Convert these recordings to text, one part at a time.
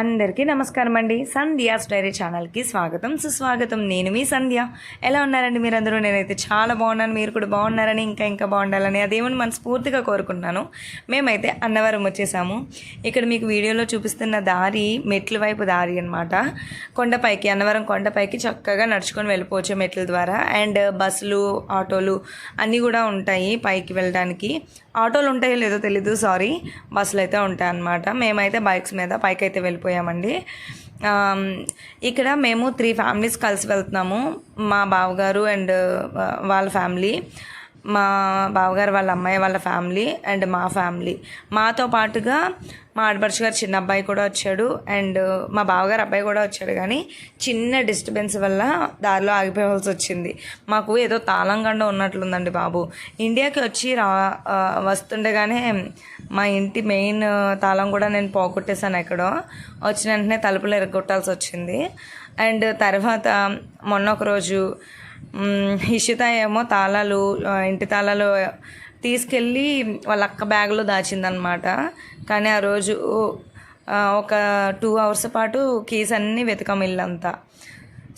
అందరికీ నమస్కారం అండి. సంధ్యాస్ డైరీ ఛానల్కి స్వాగతం సుస్వాగతం. నేను మీ సంధ్య. ఎలా ఉన్నారండి మీరందరూ? నేనైతే చాలా బాగున్నాను. మీరు కూడా బాగున్నారని ఇంకా ఇంకా బాగుండాలని అదేమని మనస్ఫూర్తిగా కోరుకుంటున్నాను. మేమైతే అన్నవరం వచ్చేసాము. ఇక్కడ మీకు వీడియోలో చూపిస్తున్న దారి మెట్ల వైపు దారి అనమాట కొండపైకి అన్నవరం కొండపైకి చక్కగా నడుచుకొని వెళ్ళిపోవచ్చు మెట్ల ద్వారా. అండ్ బస్సులు ఆటోలు అన్నీ కూడా ఉంటాయి పైకి వెళ్ళడానికి. ఆటోలు ఉంటాయో లేదో తెలీదు సారీ. బస్సులు అయితే ఉంటాయి అన్నమాట మేమైతే బైక్స్ మీద పైకి అయితే వెళ్ళిపోయామండి. ఇక్కడ మేము త్రీ ఫ్యామిలీస్ కలిసి వెళ్తున్నాము. మా బావగారు అండ్ వాళ్ళ ఫ్యామిలీ మా బావగారు వాళ్ళ అమ్మాయి వాళ్ళ ఫ్యామిలీ అండ్ మా ఫ్యామిలీ. మాతో పాటుగా మా ఆడపడుచు గారు చిన్న అబ్బాయి కూడా వచ్చాడు అండ్ మా బావగారు అబ్బాయి కూడా వచ్చాడు కానీ చిన్న డిస్టర్బెన్స్ వల్ల దారిలో ఆగిపోవాల్సి వచ్చింది. మాకు ఏదో తాళంగండ ఉన్నట్లుందండి బాబు. ఇండియాకి వచ్చి రా వస్తుండగానే మా ఇంటి మెయిన్ తాళం కూడా నేను పోగొట్టేశాను ఎక్కడో. వచ్చిన వెంటనే తలుపులు ఎరగొట్టాల్సి వచ్చింది. అండ్ తర్వాత మొన్న ఒక రోజు ఇషిత ఏమో తాళాలు ఇంటి తాళాలు తీసుకెళ్ళి వాళ్ళ అక్క బ్యాగ్లో దాచిందనమాట కానీ ఆ రోజు ఒక టూ అవర్స్ పాటు కీస్ అన్నీ వెతకం ఇల్లంతా.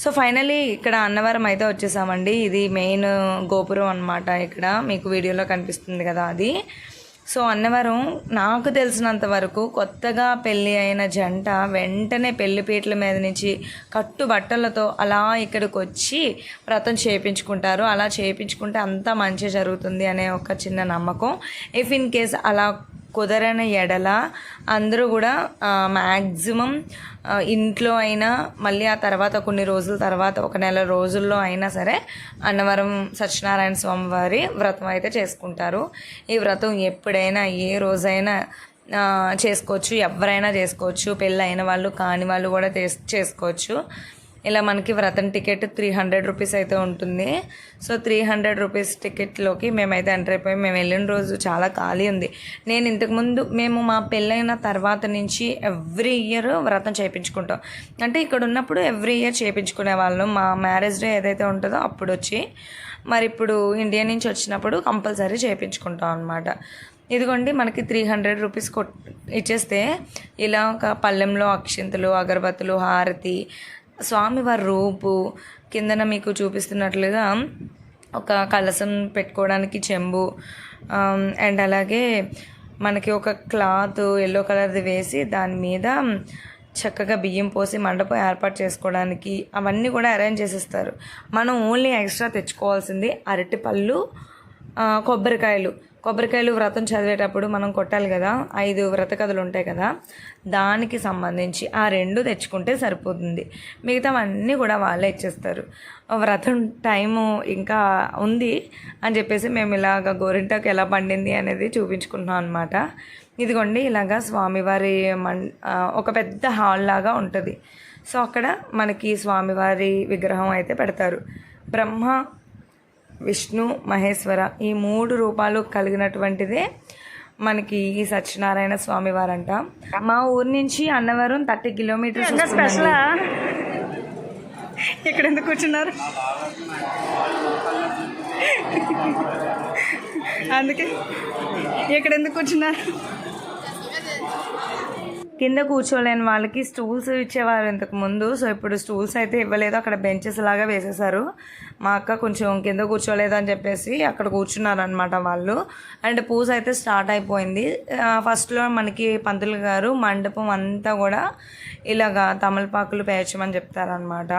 సో ఫైనలీ ఇక్కడ అన్నవరం అయితే వచ్చేసామండి. ఇది మెయిన్ గోపురం అన్నమాట. ఇక్కడ మీకు వీడియోలో కనిపిస్తుంది కదా అది. సో అన్నవరం నాకు తెలిసినంత వరకు కొత్తగా పెళ్ళి అయిన జంట వెంటనే పెళ్ళిపీటల మీద నుంచి కట్టు బట్టలతో అలా ఇక్కడికి వచ్చి వ్రతం చేయించుకుంటారు అలా చేయించుకుంటే అంతా మంచి జరుగుతుంది అనే ఒక చిన్న నమ్మకం. ఇఫ్ ఇన్ కేస్ అలా కుదరని ఎడల అందరూ కూడా మ్యాక్సిమం ఇంట్లో అయినా మళ్ళీ ఆ తర్వాత కొన్ని రోజుల తర్వాత ఒక నెల రోజుల్లో అయినా సరే అన్నవరం సత్యనారాయణ స్వామి వారి వ్రతం అయితే చేసుకుంటారు. ఈ వ్రతం ఎప్పుడైనా ఏ రోజైనా చేసుకోవచ్చు ఎవరైనా చేసుకోవచ్చు పెళ్ళి అయిన వాళ్ళు కాని వాళ్ళు కూడా చేసుకోవచ్చు. ఇలా మనకి వ్రతం టికెట్ త్రీ హండ్రెడ్ రూపీస్ అయితే ఉంటుంది. సో త్రీ హండ్రెడ్ రూపీస్ టికెట్లోకి మేమైతే ఎంటర్ అయిపోయి. మేము వెళ్ళిన రోజు చాలా ఖాళీ ఉంది. నేను ఇంతకుముందు మేము మా పెళ్ళైన తర్వాత నుంచి ఎవ్రీ ఇయర్ వ్రతం చేయించుకుంటాం. అంటే ఇక్కడ ఉన్నప్పుడు ఎవ్రీ ఇయర్ చేయించుకునే వాళ్ళం. మా మ్యారేజ్ డే ఏదైతే ఉంటుందో అప్పుడు వచ్చి. మరి ఇప్పుడు ఇండియా నుంచి వచ్చినప్పుడు కంపల్సరీ చేయించుకుంటాం అనమాట ఇదిగోండి మనకి త్రీ హండ్రెడ్ రూపీస్ కొట్ ఇచ్చేస్తే ఇలా ఒక పళ్ళెంలో అక్షింతలు అగరబత్తులు హారతి స్వామివారి రూపు కిందన మీకు చూపిస్తున్నట్లుగా ఒక కలసం పెట్టుకోవడానికి చెంబు అండ్ అలాగే మనకి ఒక క్లాత్ ఎల్లో కలర్ది వేసి దాని మీద చక్కగా బియ్యం పోసి మండపం ఏర్పాటు చేసుకోవడానికి అవన్నీ కూడా అరేంజ్ చేసేస్తారు. మనం ఓన్లీ ఎక్స్ట్రా తెచ్చుకోవాల్సింది అరటిపళ్ళు కొబ్బరికాయలు. కొబ్బరికాయలు వ్రతం చదివేటప్పుడు మనం కొట్టాలి కదా ఐదు వ్రత కథలు ఉంటాయి కదా దానికి సంబంధించి ఆ రెండు తెచ్చుకుంటే సరిపోతుంది. మిగతావన్నీ కూడా వాళ్ళే ఇచ్చేస్తారు. వ్రతం టైము ఇంకా ఉంది అని చెప్పేసి మేము ఇలాగ గోరింటాకు ఎలా పండింది అనేది చూపించుకుంటున్నాం అనమాట ఇదిగోండి ఇలాగా స్వామివారి మం ఒక పెద్ద హాల్ లాగా ఉంటుంది. సో అక్కడ మనకి స్వామివారి విగ్రహం అయితే పెడతారు. బ్రహ్మ విష్ణు మహేశ్వర ఈ మూడు రూపాలు కలిగినటువంటిదే మనకి ఈ సత్యనారాయణ స్వామి వారంట మా ఊరు నుంచి అన్నవరం థర్టీ కిలోమీటర్స్ వస్తుందండి. ఇక్కడ ఎందుకు కూర్చున్నారు? అందుకే ఇక్కడ ఎందుకు కూర్చున్నారు? కింద కూర్చోలేని వాళ్ళకి స్టూల్స్ ఇచ్చేవారు ఇంతకు ముందు. సో ఇప్పుడు స్టూల్స్ అయితే ఇవ్వలేదు. అక్కడ బెంచెస్ లాగా వేసేసారు మా అక్క కొంచెం కింద కూర్చోలేదు అని చెప్పేసి అక్కడ కూర్చున్నారు అనమాట వాళ్ళు. అండ్ పూజ అయితే స్టార్ట్ అయిపోయింది. ఫస్ట్లో మనకి పంతులు గారు మండపం అంతా కూడా ఇలాగా తమలపాకులు పేర్చమని చెప్తారనమాట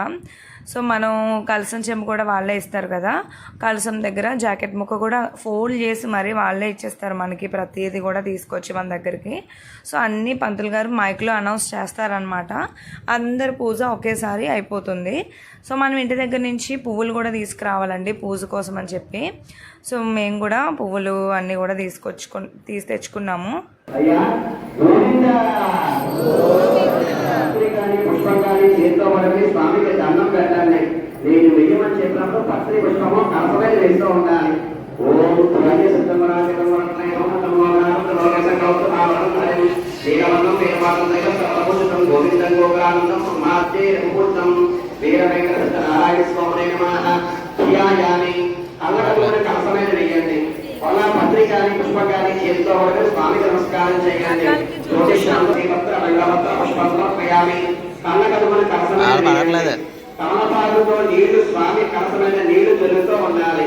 సో మనం కలసం చెంబు కూడా వాళ్ళే ఇస్తారు కదా. కలసం దగ్గర జాకెట్ ముక్క కూడా ఫోల్డ్ చేసి మరీ వాళ్ళే ఇచ్చేస్తారు మనకి ప్రతిదీ కూడా తీసుకొచ్చి మన దగ్గరికి. సో అన్నీ పంతులు గారు మైక్లో అనౌన్స్ చేస్తారనమాట అందరి పూజ ఒకేసారి అయిపోతుంది. సో మనం ఇంటి దగ్గర నుంచి పువ్వులు కూడా తీసుకురావాలండి పూజ కోసం అని చెప్పి. సో మేము కూడా పువ్వులు అన్నీ కూడా తీసుకొచ్చుకు తీసి తెచ్చుకున్నాము. నేను వెయ్యమని చెప్పినప్పుడు పత్రి పుష్పము వేస్తూ ఉండాలి. ఓం ధ్వని దగ్గర సర్వభూషితం గోవిందం గోకానందం మాతే రఘుభూతం వీర వెంకట నారాయణ స్వామి నమ ధ్యాయామి అల్లడలోని కలసమైన వెయ్యండి అలా పత్రిక కానీ పుష్పం కానీ చేతితో స్వామికి నమస్కారం చేయండి. జ్యోతిష్యాలు శ్రీపత్ర రంగపత్ర పుష్పం సమర్పయామి కళ్ళ కదుమని ఆడ పడట్లేదు. కలసమైన తమలపాకుతో నీళ్ళు స్వామి కలసమైన నీళ్ళు జరుగుతూ ఉండాలి.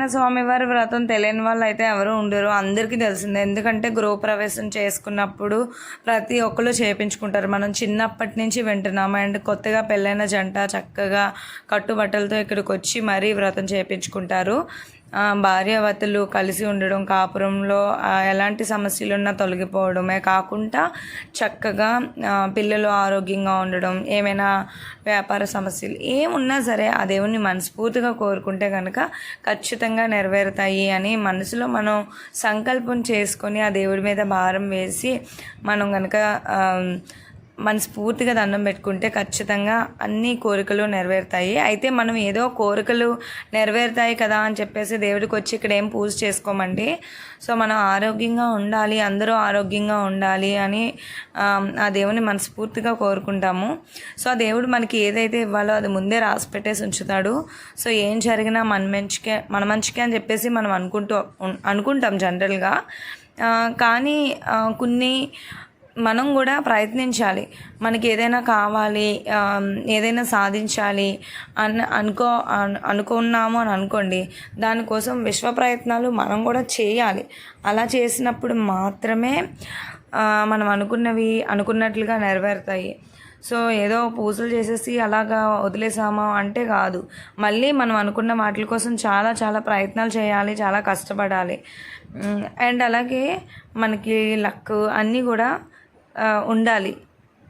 దీర్ఘోదకైః సత్యనారాయణ స్వామి వారి వ్రతం తెలియని వాళ్ళు అయితే ఎవరు ఉండరు. అందరికీ తెలిసిందే. ఎందుకంటే గృహప్రవేశం చేసుకున్నప్పుడు ప్రతి ఒక్కరు చేపించుకుంటారు. మనం చిన్నప్పటి నుంచి వింటున్నాము. అండ్ కొత్తగా పెళ్ళైన జంట చక్కగా కట్టుబట్టలతో ఇక్కడికి వచ్చి మరీ వ్రతం చేపించుకుంటారు. భార్యావతలు కలిసి ఉండడం కాపురంలో ఎలాంటి సమస్యలు ఉన్నా తొలగిపోవడమే కాకుండా చక్కగా పిల్లలు ఆరోగ్యంగా ఉండడం ఏమైనా వ్యాపార సమస్యలు ఏమున్నా సరే ఆ దేవుణ్ణి మనస్ఫూర్తిగా కోరుకుంటే కనుక ఖచ్చితంగా నెరవేరుతాయి అని మనసులో మనం సంకల్పం చేసుకొని ఆ దేవుడి మీద భారం వేసి మనం కనుక మనస్ఫూర్తిగా దండం పెట్టుకుంటే ఖచ్చితంగా అన్ని కోరికలు నెరవేరుతాయి. అయితే మనం ఏదో కోరికలు నెరవేరుతాయి కదా అని చెప్పేసి దేవుడికి వచ్చి ఇక్కడ ఏం పూజ చేసుకోమండి. సో మనం ఆరోగ్యంగా ఉండాలి అందరూ ఆరోగ్యంగా ఉండాలి అని ఆ, దేవుని మనస్ఫూర్తిగా కోరుకుంటాము. సో ఆ దేవుడు మనకి ఏదైతే ఇవ్వాలో అది ముందే రాసి పెట్టేసి ఉంచుతాడు. సో ఏం జరిగినా మన మంచికే మన మంచికే అని చెప్పేసి మనం అనుకుంటూ అనుకుంటాం జనరల్గా. కానీ కొన్ని మనం కూడా ప్రయత్నించాలి. మనకి ఏదైనా కావాలి ఏదైనా సాధించాలి అని అనుకో అనుకున్నాము అని అనుకోండి దానికోసం విశ్వ ప్రయత్నాలు మనం కూడా చేయాలి. అలా చేసినప్పుడు మాత్రమే మనం అనుకున్నవి అనుకున్నట్లుగా నెరవేరుతాయి. సో ఏదో పూజలు చేసేసి అలాగా వదిలేసామా అంటే కాదు. మళ్ళీ మనం అనుకున్న వాటి కోసం చాలా చాలా ప్రయత్నాలు చేయాలి చాలా కష్టపడాలి. అండ్ అలాగే మనకి లక్ అన్నీ కూడా ఉండాలి.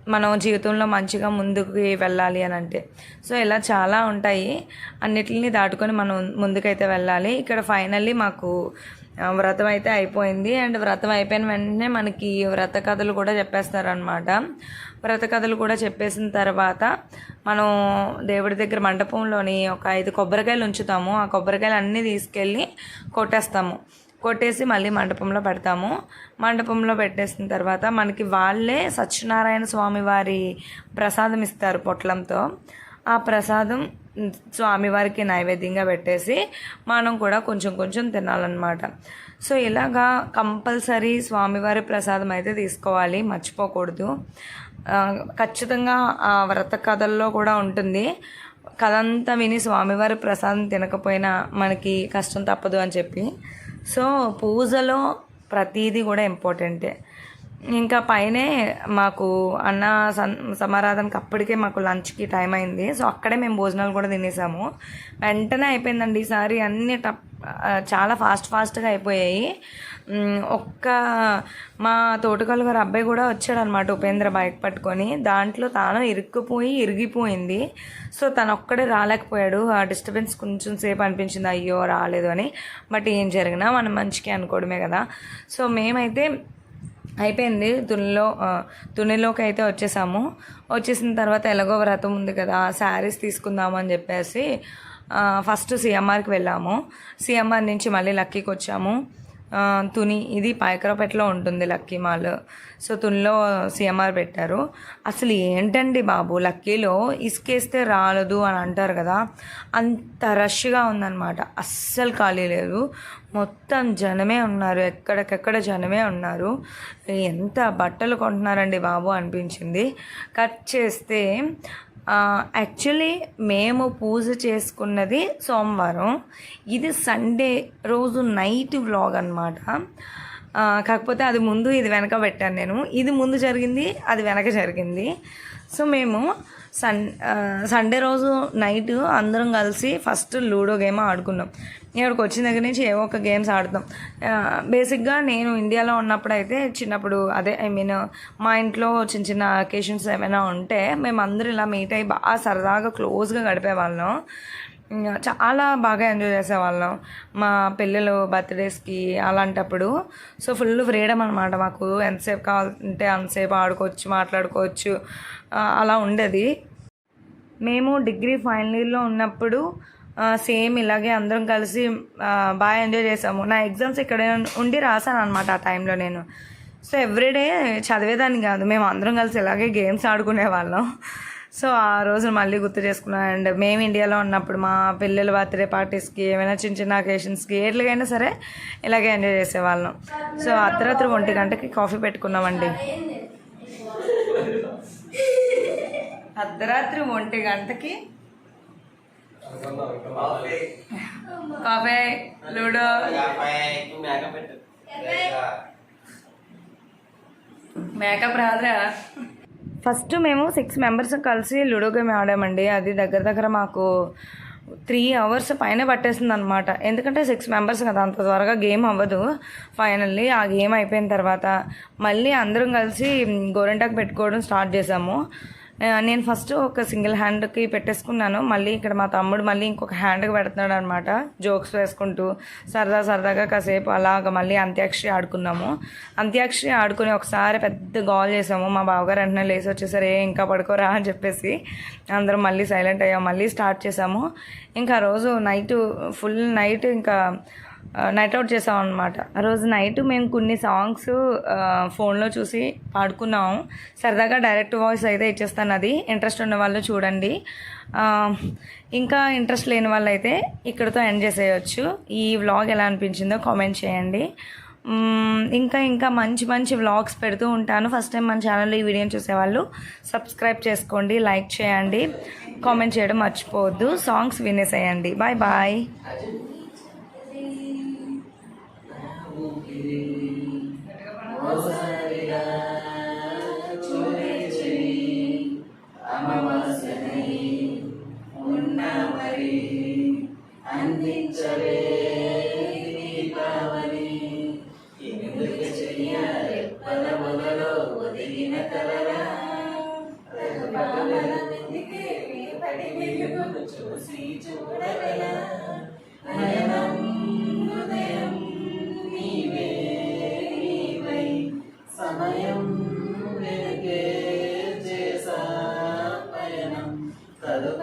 మనం జీవితంలో మంచిగా ముందుకు వెళ్ళాలి అని అంటే. సో ఇలా చాలా ఉంటాయి. అన్నిటిని దాటుకొని మనం ముందుకైతే వెళ్ళాలి. ఇక్కడ ఫైనల్లీ మాకు వ్రతం అయితే అయిపోయింది. అండ్ వ్రతం అయిపోయిన వెంటనే మనకి వ్రత కథలు కూడా చెప్పేస్తారనమాట వ్రత కథలు కూడా చెప్పేసిన తర్వాత మనం దేవుడి దగ్గర మండపంలోని ఒక ఐదు కొబ్బరికాయలు ఉంచుతాము. ఆ కొబ్బరికాయలు అన్నీ తీసుకెళ్ళి కొట్టేస్తాము. కొట్టేసి మళ్ళీ మండపంలో పెడతాము. మండపంలో పెట్టేసిన తర్వాత మనకి వాళ్ళే సత్యనారాయణ స్వామి వారి ప్రసాదం ఇస్తారు పొట్లంతో. ఆ ప్రసాదం స్వామివారికి నైవేద్యంగా పెట్టేసి మనం కూడా కొంచెం కొంచెం తినాలన్నమాట. సో ఇలాగా కంపల్సరీ స్వామివారి ప్రసాదం అయితే తీసుకోవాలి. మర్చిపోకూడదు. ఖచ్చితంగా ఆ వ్రత కథల్లో కూడా ఉంటుంది. కథంతా విని స్వామివారి ప్రసాదం తినకపోయినా మనకి కష్టం తప్పదు అని చెప్పి. సో పూజలో ప్రతీది కూడా ఇంపార్టెంటే. ఇంకా పైనే మాకు అన్న సన్ సమారాధనకి అప్పటికే మాకు లంచ్కి టైం అయింది. సో అక్కడే మేము భోజనాలు కూడా తినేసాము. వెంటనే అయిపోయిందండి ఈసారి అన్ని టప్ చాలా ఫాస్ట్ ఫాస్ట్గా అయిపోయాయి. ఒక్క మా తోటకాలు గారు అబ్బాయి కూడా వచ్చాడు అనమాట ఉపేంద్ర బైక్ పట్టుకొని. దాంట్లో తాను ఇరుక్కుపోయి ఇరిగిపోయింది. సో తను ఒక్కడే రాలేకపోయాడు. ఆ డిస్టర్బెన్స్ కొంచెం సేపు అనిపించింది. అయ్యో రాలేదు అని. బట్ ఏం జరిగినా మనం మంచికి అనుకోవడమే కదా. సో మేమైతే అయిపోయింది. తునిలో దునిలోకి తునిలోకి అయితే వచ్చేసాము. వచ్చేసిన తర్వాత ఎలాగో వ్రతం ఉంది కదా శారీస్ తీసుకుందాము అని చెప్పేసి ఫస్ట్ సిఎంఆర్కి వెళ్ళాము. సిఎంఆర్ నుంచి మళ్ళీ లక్కీకి వచ్చాము. తుని ఇది పాయకరాపేటలో ఉంటుంది లక్కీ మాల్. సో తునిలో సిఎంఆర్ పెట్టారు. అసలు ఏంటండి బాబు లక్కీలో ఇసుకేస్తే రాలదు అని అంటారు కదా అంత రష్గా ఉందన్నమాట. అస్సలు ఖాళీ లేదు. మొత్తం జనమే ఉన్నారు ఎక్కడికెక్కడ జనమే ఉన్నారు. ఎంత బట్టలు కొంటున్నారండి బాబు అనిపించింది. కట్ చేస్తే యాక్చువల్లీ మేము పూజ చేసుకున్నది సోమవారం. ఇది సండే రోజు నైట్ వ్లాగ్ అనమాట కాకపోతే అది ముందు ఇది వెనక పెట్టాను నేను. ఇది ముందు జరిగింది అది వెనక జరిగింది. సో మేము సన్ సండే రోజు నైట్ అందరం కలిసి ఫస్ట్ లూడో గేమ్ ఆడుకున్నాం. ఇక్కడికి వచ్చిన దగ్గర నుంచి ఏవో ఒక గేమ్స్ ఆడతాం. బేసిక్గా నేను ఇండియాలో ఉన్నప్పుడు అయితే చిన్నప్పుడు అదే ఐ మీన్ మా ఇంట్లో చిన్న చిన్న అకేషన్స్ ఏమైనా ఉంటే మేము అందరూ ఇలా మీట్ అయ్యి బాగా సరదాగా క్లోజ్గా గడిపేవాళ్ళం. చాలా బాగా ఎంజాయ్ చేసేవాళ్ళం. మా పిల్లలు బర్త్డేస్కి అలాంటప్పుడు. సో ఫుల్ ఫ్రీడమ్ అనమాట మాకు. ఎంతసేపు కావాలంటే అంతసేపు ఆడుకోవచ్చు మాట్లాడుకోవచ్చు. అలా ఉండేది. మేము డిగ్రీ ఫైనల్ ఇయర్లో ఉన్నప్పుడు సేమ్ ఇలాగే అందరం కలిసి బాగా ఎంజాయ్ చేసాము. నా ఎగ్జామ్స్ ఇక్కడ ఉండి రాశాను అనమాట ఆ టైంలో నేను. సో ఎవ్రీడే చదివేదాన్ని కాదు మేము అందరం కలిసి ఇలాగే గేమ్స్ ఆడుకునే వాళ్ళం. సో ఆ రోజు మళ్ళీ గుర్తు చేసుకున్నాం అండ్ మేము ఇండియాలో ఉన్నప్పుడు మా పిల్లల బర్త్డే పార్టీస్కి ఏమైనా చిన్న చిన్న అకేషన్స్కి ఎట్లాగైనా సరే ఇలాగే ఎంజాయ్ చేసేవాళ్ళం. సో అర్ధరాత్రి ఒంటి గంటకి కాఫీ పెట్టుకున్నామండి. అర్ధరాత్రి ఒంటి గంటకి కాఫీ. లూడో. మేకప్ రాదురా. ఫస్ట్ మేము సిక్స్ మెంబర్స్ కలిసి లూడో గేమ్ ఆడామండి. అది దగ్గర దగ్గర మాకు త్రీ అవర్స్ పైన పట్టేస్తుంది అనమాట ఎందుకంటే సిక్స్ మెంబర్స్ కదా అంత త్వరగా గేమ్ అవ్వదు. ఫైనల్లీ ఆ గేమ్ అయిపోయిన తర్వాత మళ్ళీ అందరం కలిసి గోరెంటాకు పెట్టుకోవడం స్టార్ట్ చేసాము. నేను ఫస్ట్ ఒక సింగిల్ హ్యాండ్కి పెట్టేసుకున్నాను. మళ్ళీ ఇక్కడ మా తమ్ముడు మళ్ళీ ఇంకొక హ్యాండ్కి పెడుతున్నాడు అనమాట జోక్స్ వేసుకుంటూ సరదా సరదాగా కాసేపు అలాగ మళ్ళీ అంత్యాక్షరి ఆడుకున్నాము. అంత్యాక్షరి ఆడుకుని ఒకసారి పెద్ద గోల్ చేసాము. మా బావగారు వెంటనే లేచి వచ్చేసరి "ఏ, ఇంకా పడుకోరా? అని చెప్పేసి అందరం మళ్ళీ సైలెంట్ అయ్యాము మళ్ళీ స్టార్ట్ చేసాము. ఇంకా ఆ రోజు నైట్ ఫుల్ నైట్ ఇంకా నైట్ అవుట్ చేసాం అనమాట ఆ రోజు నైట్ మేము కొన్ని సాంగ్స్ ఫోన్లో చూసి పాడుకున్నాము. సరదాగా డైరెక్ట్ వాయిస్ అయితే ఇచ్చేస్తాను అది. ఇంట్రెస్ట్ ఉన్న వాళ్ళు చూడండి. ఇంకా ఇంట్రెస్ట్ లేని వాళ్ళు అయితే ఇక్కడితో ఎండ్ చేసేయచ్చు. ఈ వ్లాగ్ ఎలా అనిపించిందో కామెంట్ చేయండి. ఇంకా ఇంకా మంచి మంచి వ్లాగ్స్ పెడుతూ ఉంటాను. ఫస్ట్ టైం మన ఛానల్లో ఈ వీడియోని చూసేవాళ్ళు సబ్స్క్రైబ్ చేసుకోండి లైక్ చేయండి. కామెంట్ చేయడం మర్చిపోవద్దు. సాంగ్స్ వినేసేయండి. బాయ్ బాయ్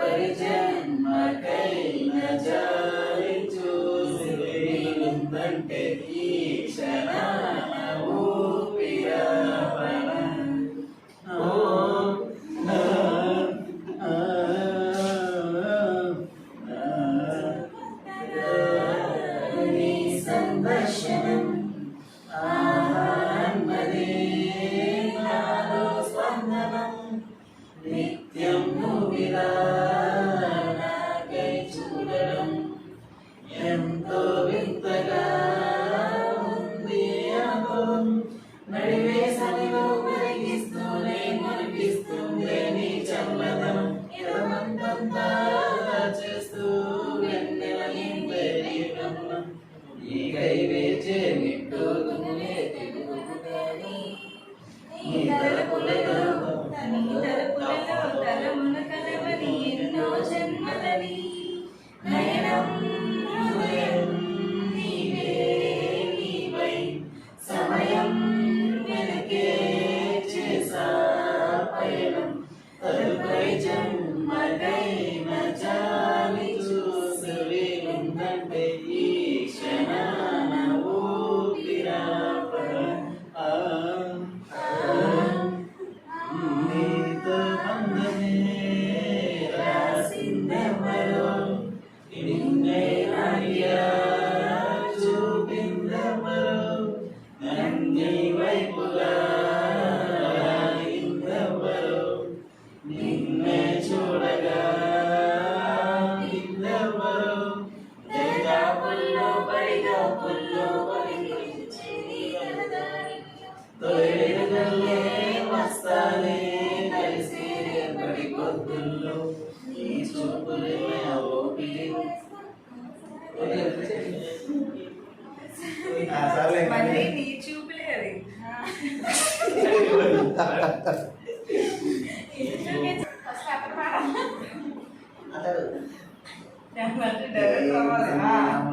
తదుపరి జన్మకైన జాలి చూసి వీలుందంటే ఈ క్షణా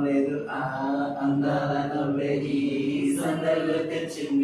లేదు ఆ అందాల నవ్వే ఈ సందర్లు తెచ్చింది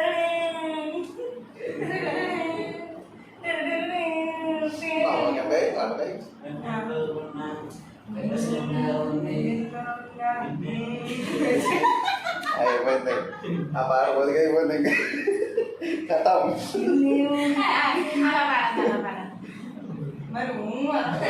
అవ్వద్దు. నవ్వేసుకో. బాగా అబ్బాయి, అబ్బాయి. అయిపోయింది ఆ పాట పొదిగా అయిపోయింది ఇంకా కథం మరి ఊ అంటే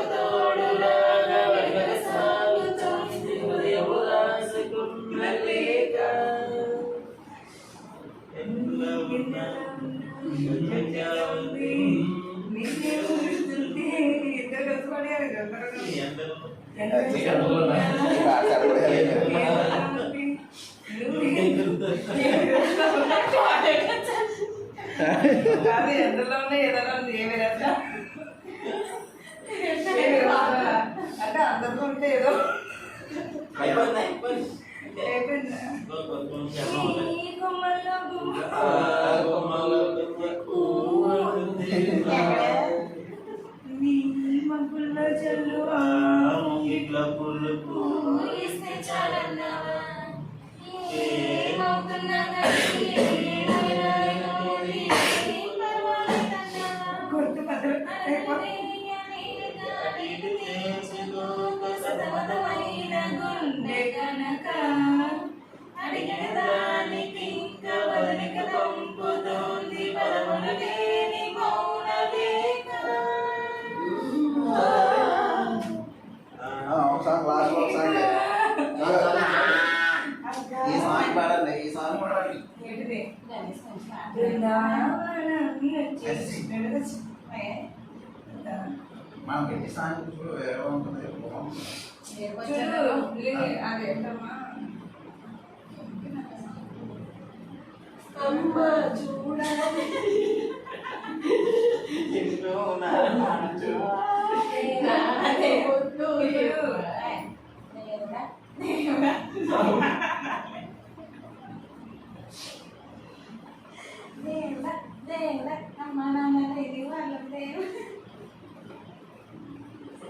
అంటే అందరిలో ఉంటే ఏదో అయిపోయిందా ఈ కొమ్మల్లో సాంగ్ లాస్ట్ ఒక సాంగ్ ఈ సాంగ్ పాడండి ఈ సాంగ్ పాడండి ఏంటిది బృందావనం వచ్చేసి ఏ? మనం పెట్టి సాంగ్ చూడు వేరే ఉంటుంది చూడు లిలి, అది ఏంటమ్మా అమ్మ చూడాలి నాదే పొద్దు ఇరు. దేవుడా, దేవుడా, అమ్మ నాన్న ఇది వాళ్ళ దేవుడా.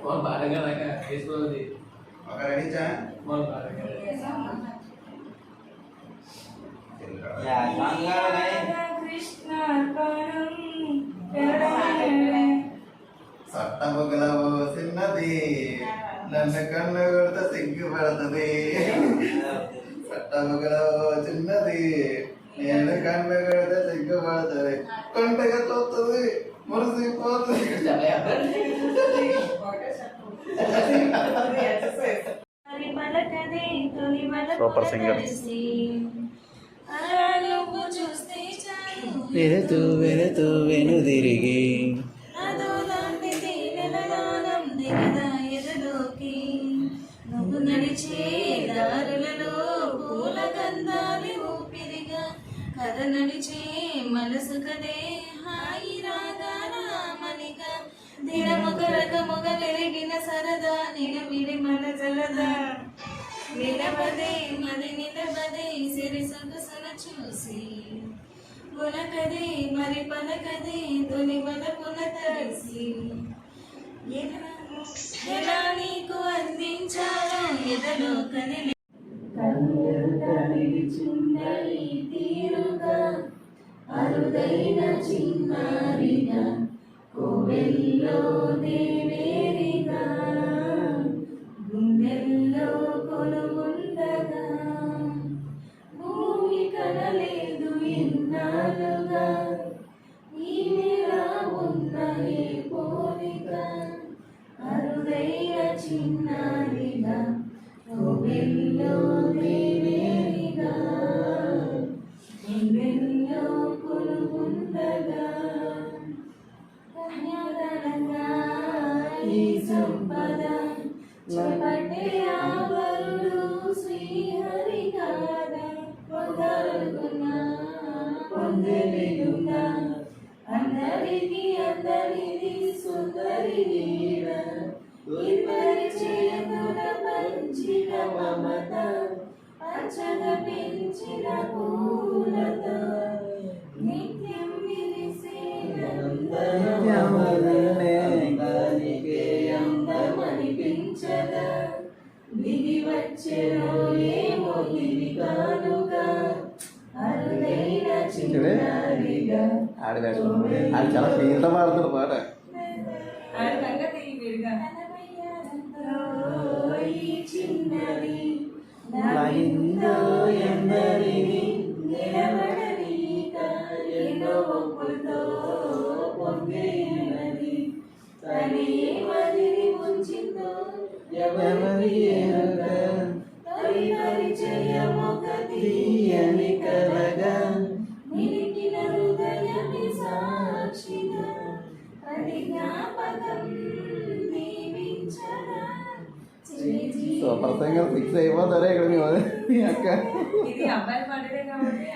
बहुत बारह का लगा इसको दे ఒక రెడీ చా बहुत बारह का యా సాంగ్ గానే కృష్ణార్పణం సట్టముగల చిన్నది నన్ను కన్ను కొడితే సిగ్గు పడుతుంది. సట్టముగల చిన్నది. నేను కన్ను కొడితే సిగ్గు పడుతుంది. కొంటగా చూస్తుంది మురిసిపోతుంది. సూపర్ సింగర్ వెళుతూ వెళుతూ వెను తిరిగి. నువ్వు నడిచే దారులలో పూల గంధాలి ఊపిరిగా కథ నడిచే మనసు కదే హాయి రాగాల మనిగా దినమొక రకముగ వెలిగిన సరదా నిలమిడి మన జలదా. నిలబదే మది నిలబదే సిరి సొగసున చూసి. పునకదే మరి పలకదే తొలి వలపున తడిసి. ఎలా ఎలా నీకు అందించాలో ఎదలో కదిలి. చుండలి తీరుగా అరుదైన చిన్నారిగా కోవెల్లో దేవేరిగా. అందరికి అందరిది సుందరి నీడ. ఇద్దరి చేతుల పంచిన మమత. పచ్చగా పెంచిన పూలత. నిత్యం విరిసే అందమనిపించగా వచ్చెనో ఏమో దివి కానుగా అరుదైన చిన్నారిగా. ఆడగాడు. ఆడు చాలా ఫీల్తో పాడుతాడు పాట ఈ చిన్నది ఎందరిని సూపర్ సింగర్ ఫిక్స్ అయిపోతారే ఇక్కడ మీ అక్క. ఇది అబ్బాయి పాడేదే కాబట్టి